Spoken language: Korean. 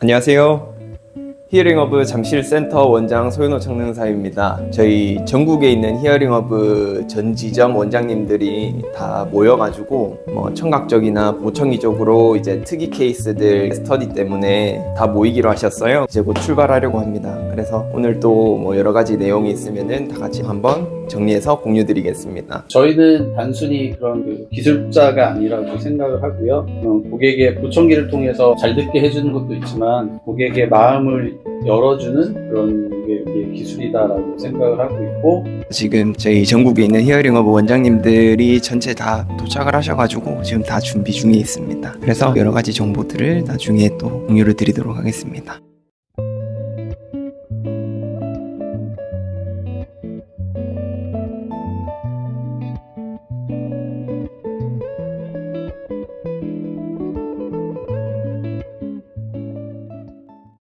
안녕하세요. 히어링허브 잠실센터 원장 소윤호 청능사입니다. 저희 전국에 있는 히어링허브 전 지점 원장님들이 다 모여가지고 뭐 청각적이나 보청기 쪽으로 이제 특이 케이스들 스터디 때문에 다 모이기로 하셨어요. 이제 곧 출발하려고 합니다. 그래서 오늘 또 뭐 여러 가지 내용이 있으면은 다 같이 한번 정리해서 공유드리겠습니다. 저희는 단순히 그런 그 기술자가 아니라고 생각을 하고요. 어, 고객의 보청기를 통해서 잘 듣게 해주는 것도 있지만 고객의 마음을 열어주는 그런 게 우리의 기술이다라고 생각을 하고 있고 지금 저희 전국에 있는 히어링허브 원장님들이 전체 다 도착을 하셔가지고 지금 다 준비 중에 있습니다. 그래서 여러 가지 정보들을 나중에 또 공유를 드리도록 하겠습니다.